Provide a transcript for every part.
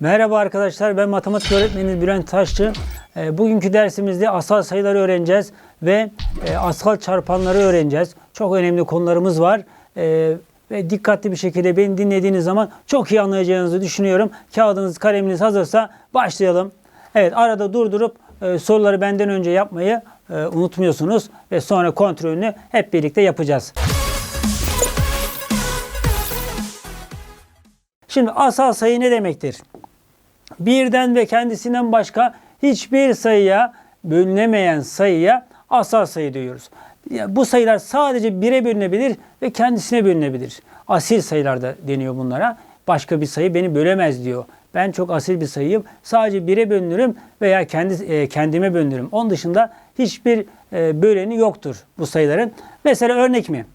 Merhaba arkadaşlar ben matematik öğretmeniniz Bülent Taşçı. E, Bugünkü dersimizde asal sayıları öğreneceğiz ve e, asal çarpanları öğreneceğiz. Çok önemli konularımız var. E, Ve dikkatli bir şekilde beni dinlediğiniz zaman çok iyi anlayacağınızı düşünüyorum. Kağıdınız, kaleminiz hazırsa başlayalım. Evet arada durdurup e, soruları benden önce yapmayı e, unutmuyorsunuz ve sonra kontrolünü hep birlikte yapacağız. Şimdi asal sayı ne demektir? Birden ve kendisinden başka hiçbir sayıya bölünemeyen sayıya asal sayı diyoruz. Ya bu sayılar sadece bire bölünebilir ve kendisine bölünebilir. Asil sayılar da deniyor bunlara. Başka bir sayı beni bölemez diyor. Ben çok asil bir sayıyım. Sadece bire bölünürüm veya kendi e, kendime bölünürüm. Onun dışında hiçbir e, böleni yoktur bu sayıların. Mesela örnek mi?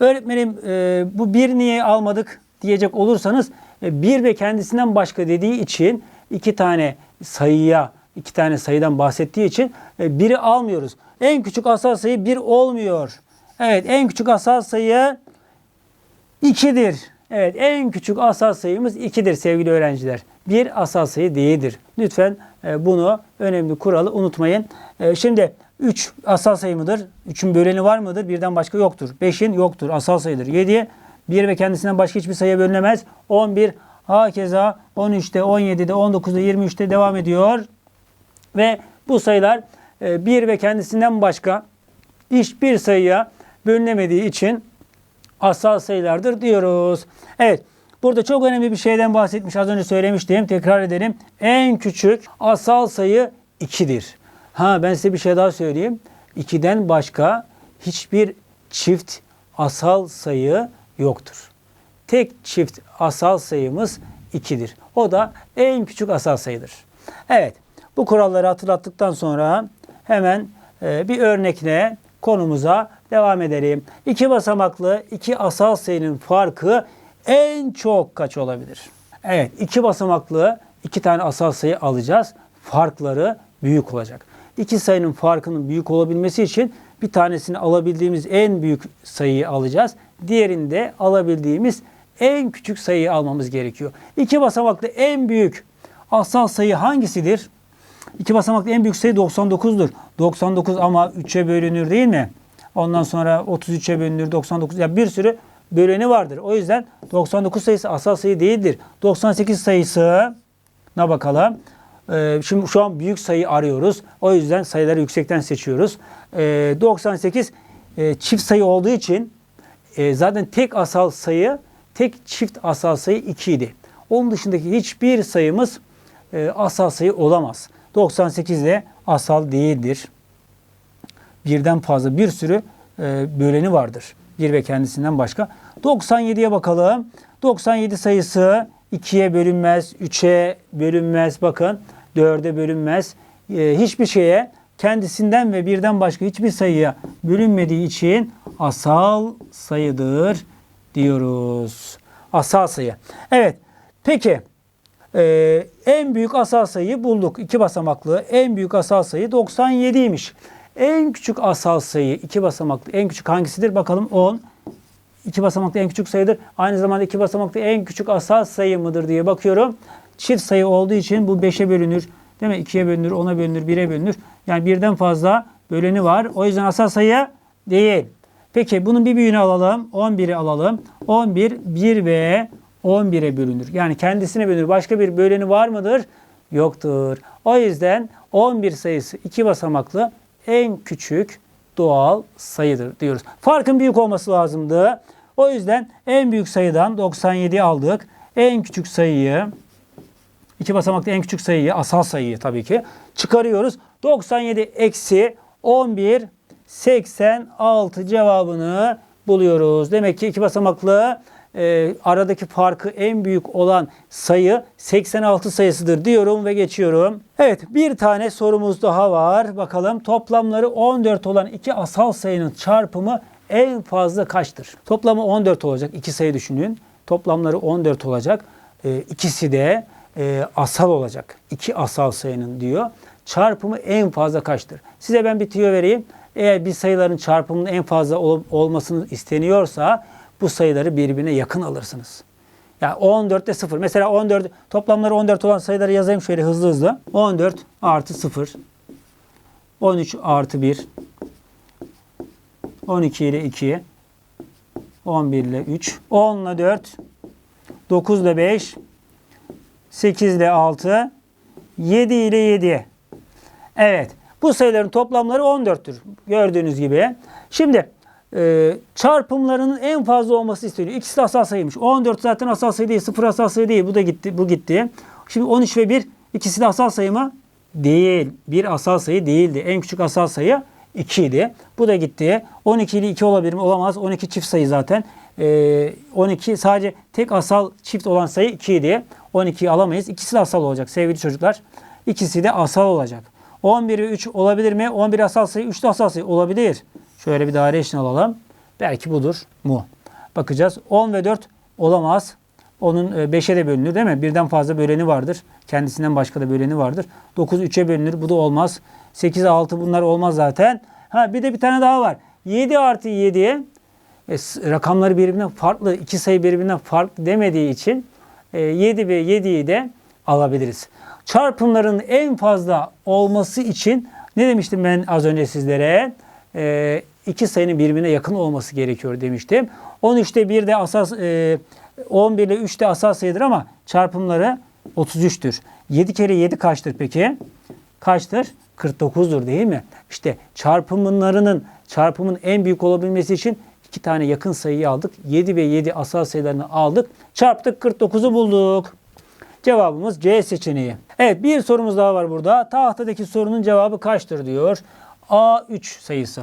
Öğretmenim e, bu bir niye almadık diyecek olursanız bir ve kendisinden başka dediği için iki tane sayıya iki tane sayıdan bahsettiği için e, biri almıyoruz. En küçük asal sayı bir olmuyor. Evet en küçük asal sayı 2'dir. Evet en küçük asal sayımız 2'dir sevgili öğrenciler. Bir asal sayı değildir. Lütfen e, bunu önemli kuralı unutmayın. E, Şimdi 3 asal sayı mıdır? 3'ün böleni var mıdır? Birden başka yoktur. 5'in yoktur. Asal sayıdır. 7 1 ve kendisinden başka hiçbir sayıya bölünemez. 11 hakeza 13'te, 17'de, 19'da, 23'te devam ediyor. Ve bu sayılar 1 ve kendisinden başka hiçbir sayıya bölünemediği için asal sayılardır diyoruz. Evet. Burada çok önemli bir şeyden bahsetmiş. Az önce söylemiştim. Tekrar edelim. En küçük asal sayı 2'dir. Ha ben size bir şey daha söyleyeyim. 2'den başka hiçbir çift asal sayı yoktur. Tek çift asal sayımız 2'dir. O da en küçük asal sayıdır. Evet. Bu kuralları hatırlattıktan sonra hemen e, bir örnekle konumuza devam edelim. İki basamaklı iki asal sayının farkı en çok kaç olabilir? Evet, iki basamaklı iki tane asal sayı alacağız. Farkları büyük olacak. İki sayının farkının büyük olabilmesi için bir tanesini alabildiğimiz en büyük sayıyı alacağız. Diğerini de alabildiğimiz en küçük sayıyı almamız gerekiyor. İki basamaklı en büyük asal sayı hangisidir? İki basamaklı en büyük sayı 99'dur. 99 ama 3'e bölünür değil mi? Ondan sonra 33'e bölünür 99. Ya bir sürü böleni vardır. O yüzden 99 sayısı asal sayı değildir. 98 sayısı ne bakalım? Ee, şimdi şu an büyük sayı arıyoruz. O yüzden sayıları yüksekten seçiyoruz. Ee, 98 e, çift sayı olduğu için e, zaten tek asal sayı, tek çift asal sayı 2 idi. Onun dışındaki hiçbir sayımız e, asal sayı olamaz. 98 de asal değildir. Birden fazla bir sürü e, böleni vardır. Bir ve kendisinden başka. 97'ye bakalım. 97 sayısı 2'ye bölünmez, 3'e bölünmez. Bakın 4'e bölünmez. E, hiçbir şeye kendisinden ve birden başka hiçbir sayıya bölünmediği için asal sayıdır diyoruz. Asal sayı. Evet. Peki ee, en büyük asal sayıyı bulduk. İki basamaklı en büyük asal sayı 97'ymiş. En küçük asal sayı iki basamaklı en küçük hangisidir? Bakalım 10. İki basamaklı en küçük sayıdır. Aynı zamanda iki basamaklı en küçük asal sayı mıdır diye bakıyorum. Çift sayı olduğu için bu 5'e bölünür. Değil mi? 2'ye bölünür, 10'a bölünür, 1'e bölünür. Yani birden fazla böleni var. O yüzden asal sayı değil. Peki bunun bir büyüğünü alalım. 11'i alalım. 11 1 ve 11'e bölünür. Yani kendisine bölünür. Başka bir böleni var mıdır? Yoktur. O yüzden 11 sayısı iki basamaklı en küçük doğal sayıdır diyoruz. Farkın büyük olması lazımdı. O yüzden en büyük sayıdan 97 aldık. En küçük sayıyı iki basamaklı en küçük sayıyı asal sayıyı tabii ki çıkarıyoruz. 97 eksi 11 86 cevabını buluyoruz. Demek ki iki basamaklı e, aradaki farkı en büyük olan sayı 86 sayısıdır diyorum ve geçiyorum. Evet bir tane sorumuz daha var. Bakalım toplamları 14 olan iki asal sayının çarpımı en fazla kaçtır? Toplamı 14 olacak. iki sayı düşünün. Toplamları 14 olacak. E, ikisi de e, asal olacak. İki asal sayının diyor. Çarpımı en fazla kaçtır? Size ben bir tüyo vereyim. Eğer bir sayıların çarpımının en fazla ol, olmasını isteniyorsa bu sayıları birbirine yakın alırsınız. Yani 14'te 0. Mesela 14 toplamları 14 olan sayıları yazayım şöyle hızlı hızlı. 14 artı 0. 13 artı 1. 12 ile 2. 11 ile 3. 10 ile 4. 9 ile 5. 8 ile 6. 7 ile 7. Evet. Bu sayıların toplamları 14'tür. Gördüğünüz gibi. Şimdi e, çarpımlarının en fazla olması isteniyor. İkisi de asal sayıymış. 14 zaten asal sayı değil. 0 asal sayı değil. Bu da gitti. Bu gitti. Şimdi 13 ve 1 ikisi de asal sayı mı? Değil. Bir asal sayı değildi. En küçük asal sayı 2 idi. Bu da gitti. 12 ile 2 olabilir mi? Olamaz. 12 çift sayı zaten. E, 12 sadece tek asal çift olan sayı 2 idi. 12'yi alamayız. İkisi de asal olacak sevgili çocuklar. İkisi de asal olacak. 11 ve 3 olabilir mi? 11 asal sayı, 3 de asal sayı olabilir. Şöyle bir daire eşini alalım. Belki budur mu? Bakacağız. 10 ve 4 olamaz. Onun 5'e de bölünür değil mi? Birden fazla böleni vardır. Kendisinden başka da böleni vardır. 9 3'e bölünür. Bu da olmaz. 8 6 bunlar olmaz zaten. Ha bir de bir tane daha var. 7 artı 7'ye e, s- rakamları birbirinden farklı, iki sayı birbirinden farklı demediği için e, 7 ve 7'yi de alabiliriz. Çarpımların en fazla olması için ne demiştim ben az önce sizlere? E, iki sayının birbirine yakın olması gerekiyor demiştim. 13'te 1 de asas, e, 11 ile 3 de asal sayıdır ama çarpımları 33'tür. 7 kere 7 kaçtır peki? Kaçtır? 49'dur değil mi? İşte çarpımlarının çarpımın en büyük olabilmesi için iki tane yakın sayıyı aldık. 7 ve 7 asal sayılarını aldık. Çarptık 49'u bulduk. Cevabımız C seçeneği. Evet bir sorumuz daha var burada. Tahtadaki sorunun cevabı kaçtır diyor. A3 sayısı.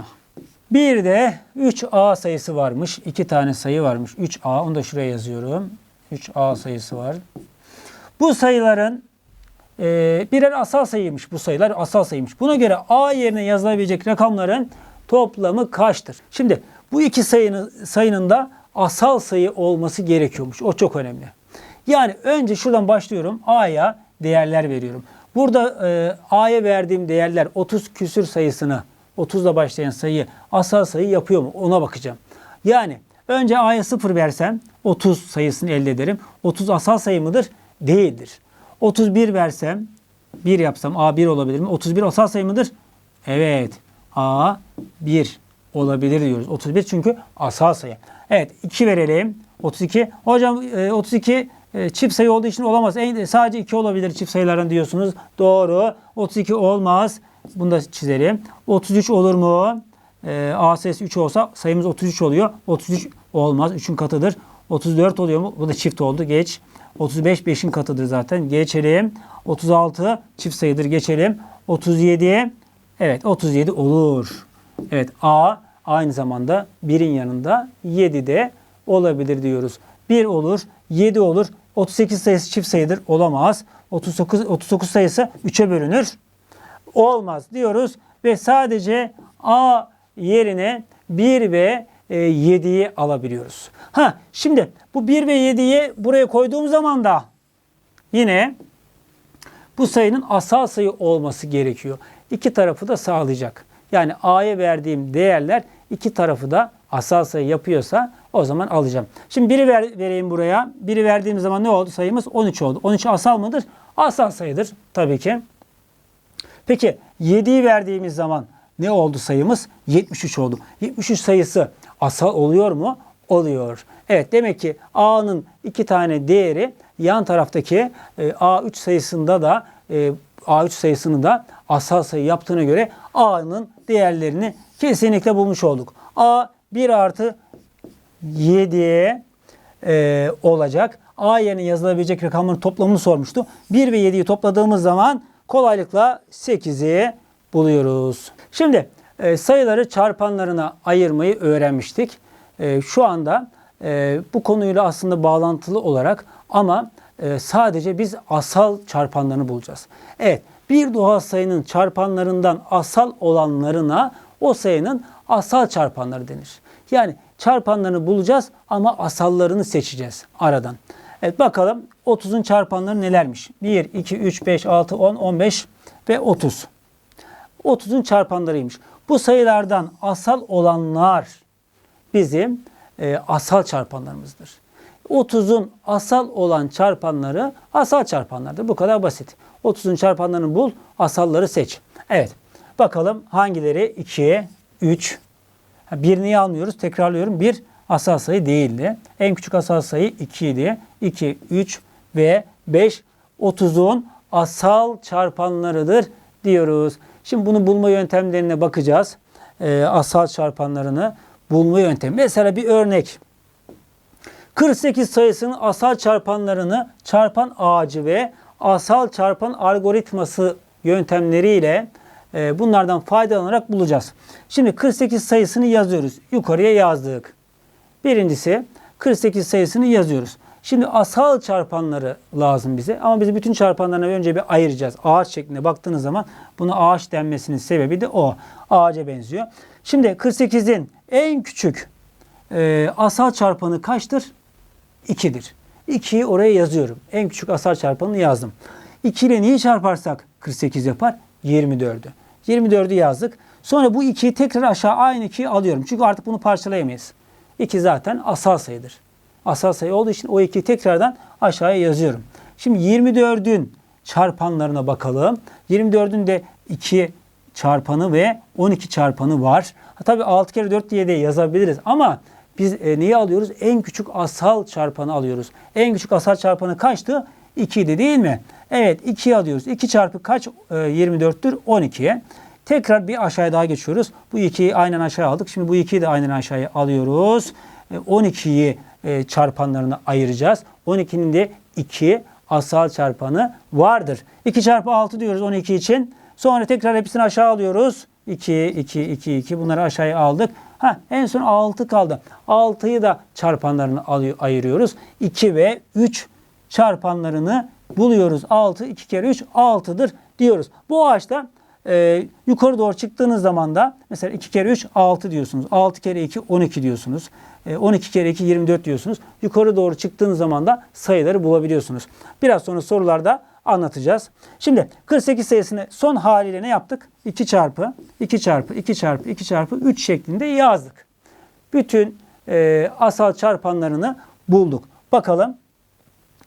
Bir de 3A sayısı varmış. İki tane sayı varmış. 3A onu da şuraya yazıyorum. 3A sayısı var. Bu sayıların e, birer asal sayıymış bu sayılar asal sayıymış. Buna göre A yerine yazılabilecek rakamların toplamı kaçtır? Şimdi bu iki sayının sayının da asal sayı olması gerekiyormuş. O çok önemli. Yani önce şuradan başlıyorum. A'ya değerler veriyorum. Burada e, A'ya verdiğim değerler 30 küsür sayısını 30 ile başlayan sayı asal sayı yapıyor mu? Ona bakacağım. Yani önce A'ya 0 versem 30 sayısını elde ederim. 30 asal sayı mıdır? Değildir. 31 versem 1 yapsam A 1 olabilir mi? 31 asal sayı mıdır? Evet. A 1 olabilir diyoruz. 31 çünkü asal sayı. Evet 2 verelim. 32. Hocam e, 32 e, çift sayı olduğu için olamaz. Sadece 2 olabilir çift sayıların diyorsunuz. Doğru. 32 olmaz. Bunu da çizelim. 33 olur mu? E, A sayısı 3 olsa sayımız 33 oluyor. 33 olmaz. 3'ün katıdır. 34 oluyor mu? Bu da çift oldu. Geç. 35 5'in katıdır zaten. Geçelim. 36 çift sayıdır. Geçelim. 37 evet 37 olur. Evet A aynı zamanda 1'in yanında 7 de olabilir diyoruz. 1 olur, 7 olur. 38 sayısı çift sayıdır. Olamaz. 39 39 sayısı 3'e bölünür. Olmaz diyoruz ve sadece A yerine 1 ve e, 7'yi alabiliyoruz. Ha şimdi bu 1 ve 7'yi buraya koyduğum zaman da yine bu sayının asal sayı olması gerekiyor. İki tarafı da sağlayacak. Yani A'ya verdiğim değerler iki tarafı da asal sayı yapıyorsa o zaman alacağım. Şimdi biri ver, vereyim buraya. Biri verdiğim zaman ne oldu? Sayımız 13 oldu. 13 asal mıdır? Asal sayıdır tabii ki. Peki 7'yi verdiğimiz zaman ne oldu sayımız? 73 oldu. 73 sayısı asal oluyor mu? Oluyor. Evet demek ki A'nın iki tane değeri yan taraftaki e, A3 sayısında da e, A3 sayısını da asal sayı yaptığına göre A'nın değerlerini kesinlikle bulmuş olduk. A 1 artı 7'ye e, olacak. A yerine yazılabilecek rakamların toplamını sormuştu. 1 ve 7'yi topladığımız zaman kolaylıkla 8'i buluyoruz. Şimdi e, sayıları çarpanlarına ayırmayı öğrenmiştik. E, şu anda e, bu konuyla aslında bağlantılı olarak ama e, sadece biz asal çarpanlarını bulacağız. Evet bir doğal sayının çarpanlarından asal olanlarına o sayının asal çarpanları denir. Yani çarpanlarını bulacağız ama asallarını seçeceğiz aradan. Evet bakalım 30'un çarpanları nelermiş? 1, 2, 3, 5, 6, 10, 15 ve 30. 30'un çarpanlarıymış. Bu sayılardan asal olanlar bizim e, asal çarpanlarımızdır. 30'un asal olan çarpanları asal çarpanlardır. Bu kadar basit. 30'un çarpanlarını bul, asalları seç. Evet. Bakalım hangileri 2, 3, Ha, Bir niye almıyoruz? Tekrarlıyorum. Bir asal sayı değildi. En küçük asal sayı 2 idi. 2, 3 ve 5 30'un asal çarpanlarıdır diyoruz. Şimdi bunu bulma yöntemlerine bakacağız. Ee, asal çarpanlarını bulma yöntemi. Mesela bir örnek. 48 sayısının asal çarpanlarını çarpan ağacı ve asal çarpan algoritması yöntemleriyle e, bunlardan faydalanarak bulacağız. Şimdi 48 sayısını yazıyoruz. Yukarıya yazdık. Birincisi 48 sayısını yazıyoruz. Şimdi asal çarpanları lazım bize. Ama biz bütün çarpanlarını önce bir ayıracağız. Ağaç şeklinde baktığınız zaman buna ağaç denmesinin sebebi de o. Ağaca benziyor. Şimdi 48'in en küçük e, asal çarpanı kaçtır? 2'dir. 2'yi oraya yazıyorum. En küçük asal çarpanını yazdım. 2 ile neyi çarparsak 48 yapar? 24'ü. 24'ü yazdık. Sonra bu 2'yi tekrar aşağı aynı 2'yi alıyorum. Çünkü artık bunu parçalayamayız. 2 zaten asal sayıdır. Asal sayı olduğu için o 2'yi tekrardan aşağıya yazıyorum. Şimdi 24'ün çarpanlarına bakalım. 24'ün de 2 çarpanı ve 12 çarpanı var. Ha, tabii 6 kere 4 diye de yazabiliriz ama biz e, neyi alıyoruz? En küçük asal çarpanı alıyoruz. En küçük asal çarpanı kaçtı? 2 idi değil mi? Evet 2'yi alıyoruz. 2 çarpı kaç e, 24'tür? 12'ye. Tekrar bir aşağıya daha geçiyoruz. Bu 2'yi aynen aşağıya aldık. Şimdi bu 2'yi de aynen aşağıya alıyoruz. E, 12'yi e, çarpanlarına ayıracağız. 12'nin de 2 asal çarpanı vardır. 2 çarpı 6 diyoruz 12 için. Sonra tekrar hepsini aşağı alıyoruz. 2, 2, 2, 2 bunları aşağıya aldık. Ha, en son 6 kaldı. 6'yı da çarpanlarını ayırıyoruz. 2 ve 3 çarpanlarını buluyoruz. 6, 2 kere 3 6'dır diyoruz. Bu ağaçta e, yukarı doğru çıktığınız zaman da mesela 2 kere 3 6 diyorsunuz. 6 kere 2 12 diyorsunuz. E, 12 kere 2 24 diyorsunuz. Yukarı doğru çıktığınız zaman da sayıları bulabiliyorsunuz. Biraz sonra sorularda anlatacağız. Şimdi 48 sayısını son haliyle ne yaptık? 2 çarpı 2 çarpı 2 çarpı 2 çarpı 3 şeklinde yazdık. Bütün e, asal çarpanlarını bulduk. Bakalım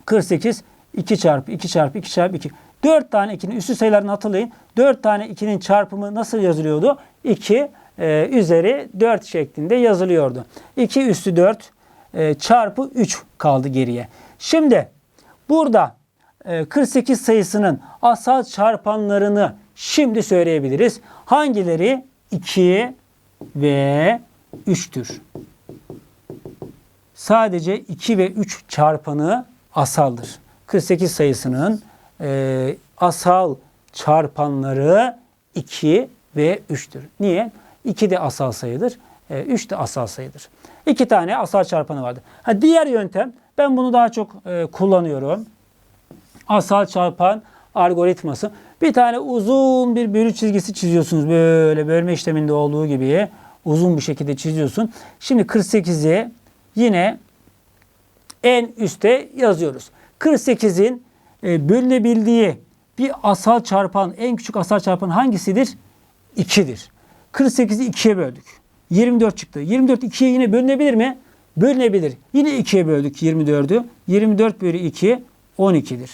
48 2 çarpı 2 çarpı 2 çarpı 2. 4 tane 2'nin üstü sayılarını hatırlayın. 4 tane 2'nin çarpımı nasıl yazılıyordu? 2 e, üzeri 4 şeklinde yazılıyordu. 2 üstü 4 e, çarpı 3 kaldı geriye. Şimdi burada 48 sayısının asal çarpanlarını şimdi söyleyebiliriz. Hangileri 2 ve 3'tür? Sadece 2 ve 3 çarpanı asaldır. 48 sayısının e, asal çarpanları 2 ve 3'tür. Niye? 2 de asal sayıdır, e, 3 de asal sayıdır. 2 tane asal çarpanı vardır. Ha, diğer yöntem, ben bunu daha çok e, kullanıyorum. Asal çarpan algoritması. Bir tane uzun bir bölü çizgisi çiziyorsunuz. Böyle bölme işleminde olduğu gibi uzun bir şekilde çiziyorsun. Şimdi 48'i yine en üste yazıyoruz. 48'in e, bölünebildiği bir asal çarpan, en küçük asal çarpan hangisidir? 2'dir. 48'i 2'ye böldük. 24 çıktı. 24 2'ye yine bölünebilir mi? Bölünebilir. Yine 2'ye böldük 24'ü. 24 bölü 2 12'dir.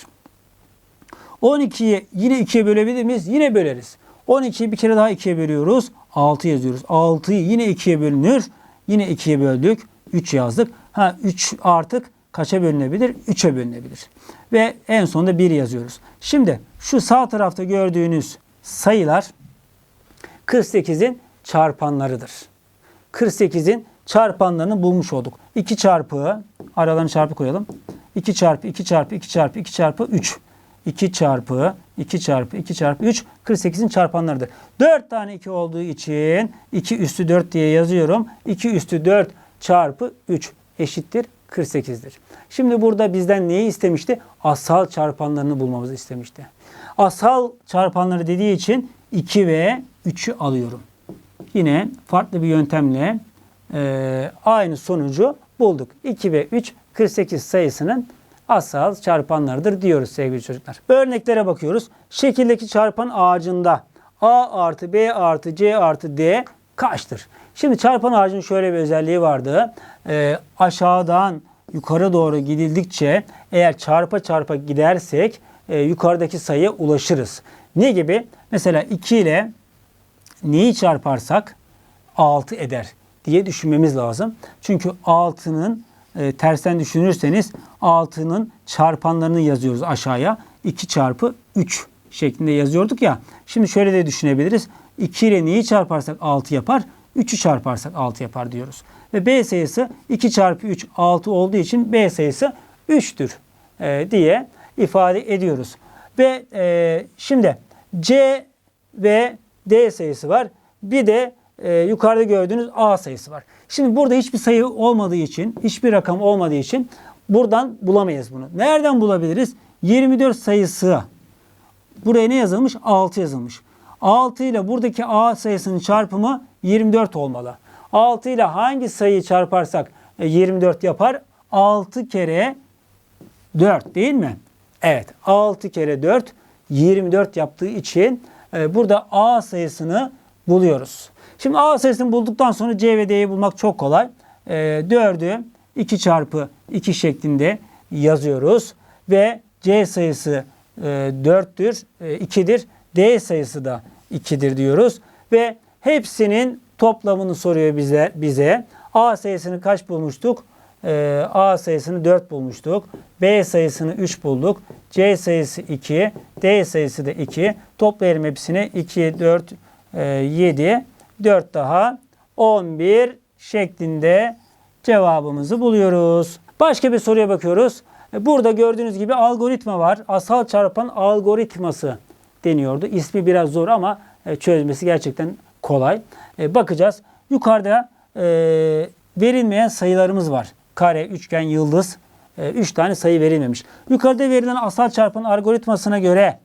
12'yi yine 2'ye bölebilir miyiz? Yine böleriz. 12'yi bir kere daha 2'ye bölüyoruz. 6 yazıyoruz. 6'yı yine 2'ye bölünür. Yine 2'ye böldük. 3 yazdık. Ha 3 artık kaça bölünebilir? 3'e bölünebilir. Ve en sonunda 1 yazıyoruz. Şimdi şu sağ tarafta gördüğünüz sayılar 48'in çarpanlarıdır. 48'in çarpanlarını bulmuş olduk. 2 çarpı, aralarını çarpı koyalım. 2 çarpı 2 çarpı 2 çarpı 2 çarpı 3. 2 çarpı 2 çarpı 2 çarpı 3 48'in çarpanlarıdır. 4 tane 2 olduğu için 2 üstü 4 diye yazıyorum. 2 üstü 4 çarpı 3 eşittir 48'dir. Şimdi burada bizden neyi istemişti? Asal çarpanlarını bulmamızı istemişti. Asal çarpanları dediği için 2 ve 3'ü alıyorum. Yine farklı bir yöntemle e, aynı sonucu bulduk. 2 ve 3 48 sayısının asal çarpanlarıdır diyoruz sevgili çocuklar. Örneklere bakıyoruz. Şekildeki çarpan ağacında A artı B artı C artı D kaçtır? Şimdi çarpan ağacının şöyle bir özelliği vardı. E, aşağıdan yukarı doğru gidildikçe eğer çarpa çarpa gidersek e, yukarıdaki sayıya ulaşırız. Ne gibi? Mesela 2 ile neyi çarparsak 6 eder diye düşünmemiz lazım. Çünkü 6'nın e, tersten düşünürseniz 6'nın çarpanlarını yazıyoruz aşağıya. 2 çarpı 3 şeklinde yazıyorduk ya. Şimdi şöyle de düşünebiliriz. 2 ile neyi çarparsak 6 yapar? 3'ü çarparsak 6 yapar diyoruz. Ve B sayısı 2 çarpı 3 6 olduğu için B sayısı 3'tür e, diye ifade ediyoruz. Ve e, şimdi C ve D sayısı var. Bir de e, yukarıda gördüğünüz A sayısı var. Şimdi burada hiçbir sayı olmadığı için, hiçbir rakam olmadığı için buradan bulamayız bunu. Nereden bulabiliriz? 24 sayısı Buraya ne yazılmış? 6 yazılmış. 6 ile buradaki A sayısının çarpımı 24 olmalı. 6 ile hangi sayıyı çarparsak e, 24 yapar? 6 kere 4 değil mi? Evet 6 kere 4 24 yaptığı için e, burada A sayısını buluyoruz. Şimdi A sayısını bulduktan sonra C ve D'yi bulmak çok kolay. E, 4'ü 2 çarpı 2 şeklinde yazıyoruz. Ve C sayısı e, 4'tür, e, 2'dir. D sayısı da 2'dir diyoruz. Ve hepsinin toplamını soruyor bize. bize. A sayısını kaç bulmuştuk? E, A sayısını 4 bulmuştuk. B sayısını 3 bulduk. C sayısı 2. D sayısı da 2. Toplayalım hepsini. 2, 4, e, 7. 4 daha 11 şeklinde cevabımızı buluyoruz. Başka bir soruya bakıyoruz. E, Burada gördüğünüz gibi algoritma var. Asal çarpan algoritması deniyordu. İsmi biraz zor ama e, çözmesi gerçekten kolay. E, Bakacağız. Yukarıda verilmeyen sayılarımız var. Kare, üçgen, yıldız. 3 tane sayı verilmemiş. Yukarıda verilen asal çarpan algoritmasına göre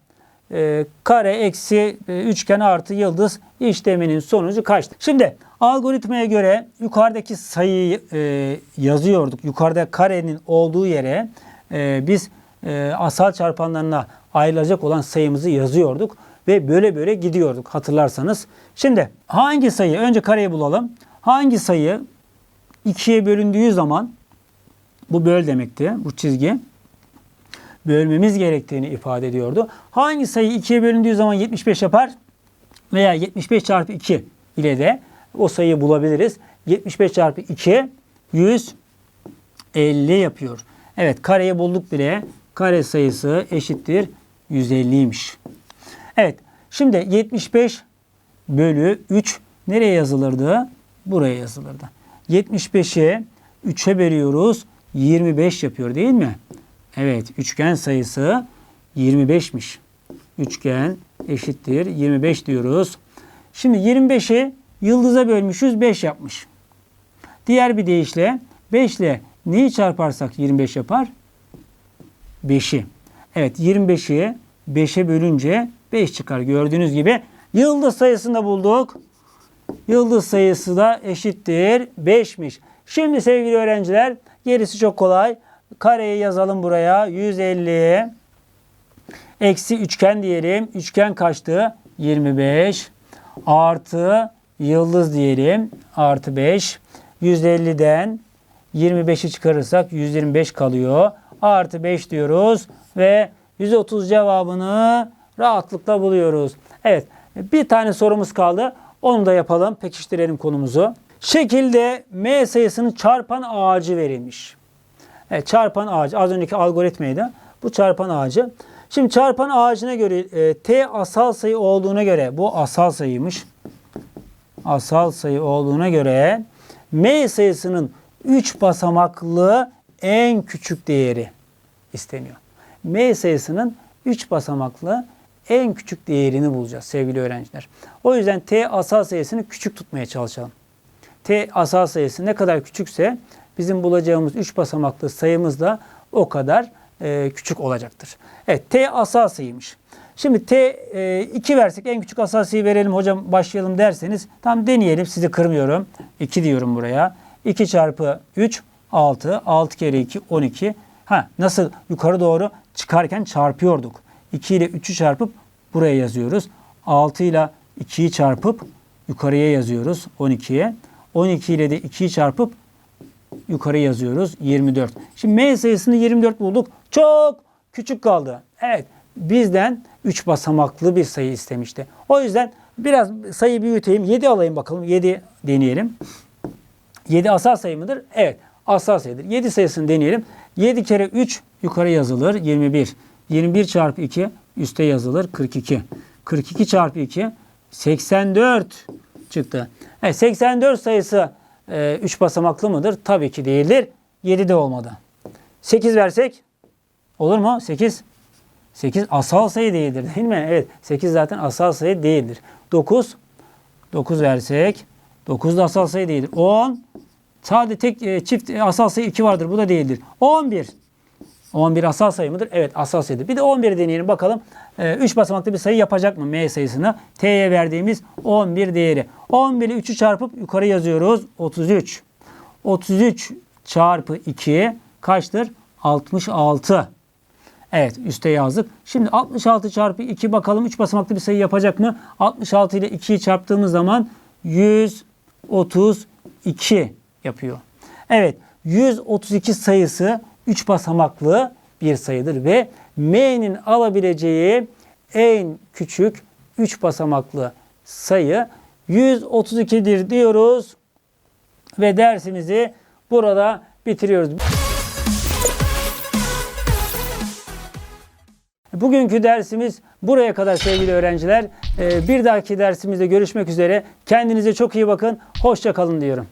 e, kare eksi e, üçgen artı yıldız işleminin sonucu kaçtı? Şimdi algoritmaya göre yukarıdaki sayıyı e, yazıyorduk. Yukarıda karenin olduğu yere e, biz e, asal çarpanlarına ayrılacak olan sayımızı yazıyorduk ve böyle böyle gidiyorduk hatırlarsanız. Şimdi hangi sayı önce kareyi bulalım. Hangi sayı ikiye bölündüğü zaman bu böl demekti bu çizgi bölmemiz gerektiğini ifade ediyordu. Hangi sayı 2'ye bölündüğü zaman 75 yapar? Veya 75 çarpı 2 ile de o sayıyı bulabiliriz. 75 çarpı 2 150 yapıyor. Evet kareyi bulduk bile. Kare sayısı eşittir 150'ymiş. Evet şimdi 75 bölü 3 nereye yazılırdı? Buraya yazılırdı. 75'i 3'e bölüyoruz. 25 yapıyor değil mi? Evet, üçgen sayısı 25'miş. Üçgen eşittir 25 diyoruz. Şimdi 25'i yıldıza bölmüşüz 5 yapmış. Diğer bir deyişle 5 ile neyi çarparsak 25 yapar? 5'i. Evet 25'i 5'e bölünce 5 çıkar. Gördüğünüz gibi yıldız sayısını da bulduk. Yıldız sayısı da eşittir 5'miş. Şimdi sevgili öğrenciler gerisi çok kolay. Kareyi yazalım buraya. 150 eksi üçgen diyelim. Üçgen kaçtı? 25 artı yıldız diyelim. Artı 5. 150'den 25'i çıkarırsak 125 kalıyor. Artı 5 diyoruz ve 130 cevabını rahatlıkla buluyoruz. Evet bir tane sorumuz kaldı. Onu da yapalım. Pekiştirelim konumuzu. Şekilde M sayısının çarpan ağacı verilmiş. Evet, çarpan ağacı. Az önceki algoritmaydı. Bu çarpan ağacı. Şimdi çarpan ağacına göre e, T asal sayı olduğuna göre bu asal sayıymış. Asal sayı olduğuna göre M sayısının 3 basamaklı en küçük değeri isteniyor. M sayısının 3 basamaklı en küçük değerini bulacağız sevgili öğrenciler. O yüzden T asal sayısını küçük tutmaya çalışalım. T asal sayısı ne kadar küçükse bizim bulacağımız 3 basamaklı sayımız da o kadar e, küçük olacaktır. Evet T asal sayıymış. Şimdi T e, 2 versek en küçük asal sayı verelim hocam başlayalım derseniz tam deneyelim sizi kırmıyorum. 2 diyorum buraya. 2 çarpı 3 6. 6 kere 2 12. Ha nasıl yukarı doğru çıkarken çarpıyorduk. 2 ile 3'ü çarpıp buraya yazıyoruz. 6 ile 2'yi çarpıp yukarıya yazıyoruz 12'ye. 12 ile de 2'yi çarpıp yukarı yazıyoruz 24. Şimdi M sayısını 24 bulduk. Çok küçük kaldı. Evet bizden 3 basamaklı bir sayı istemişti. O yüzden biraz sayı büyüteyim. 7 alayım bakalım. 7 deneyelim. 7 asal sayı mıdır? Evet. Asal sayıdır. 7 sayısını deneyelim. 7 kere 3 yukarı yazılır. 21. 21 çarpı 2 üste yazılır. 42. 42 çarpı 2 84 çıktı. Evet, 84 sayısı 3 basamaklı mıdır? Tabii ki değildir. 7 de olmadı. 8 versek olur mu? 8 8 asal sayı değildir değil mi? Evet 8 zaten asal sayı değildir. 9 9 versek 9 da asal sayı değildir. 10 sadece tek e, çift e, asal sayı 2 vardır. Bu da değildir. 11 11 asal sayı mıdır? Evet asal sayıdır. Bir de 11'i deneyelim bakalım. 3 basamaklı bir sayı yapacak mı M sayısını? T'ye verdiğimiz 11 değeri. 11'i 3'ü çarpıp yukarı yazıyoruz. 33. 33 çarpı 2 kaçtır? 66. Evet üste yazdık. Şimdi 66 çarpı 2 bakalım 3 basamaklı bir sayı yapacak mı? 66 ile 2'yi çarptığımız zaman 132 yapıyor. Evet 132 sayısı 3 basamaklı bir sayıdır ve M'nin alabileceği en küçük 3 basamaklı sayı 132'dir diyoruz ve dersimizi burada bitiriyoruz. Bugünkü dersimiz buraya kadar sevgili öğrenciler. Ee, Bir dahaki dersimizde görüşmek üzere. Kendinize çok iyi bakın. Hoşça kalın diyorum.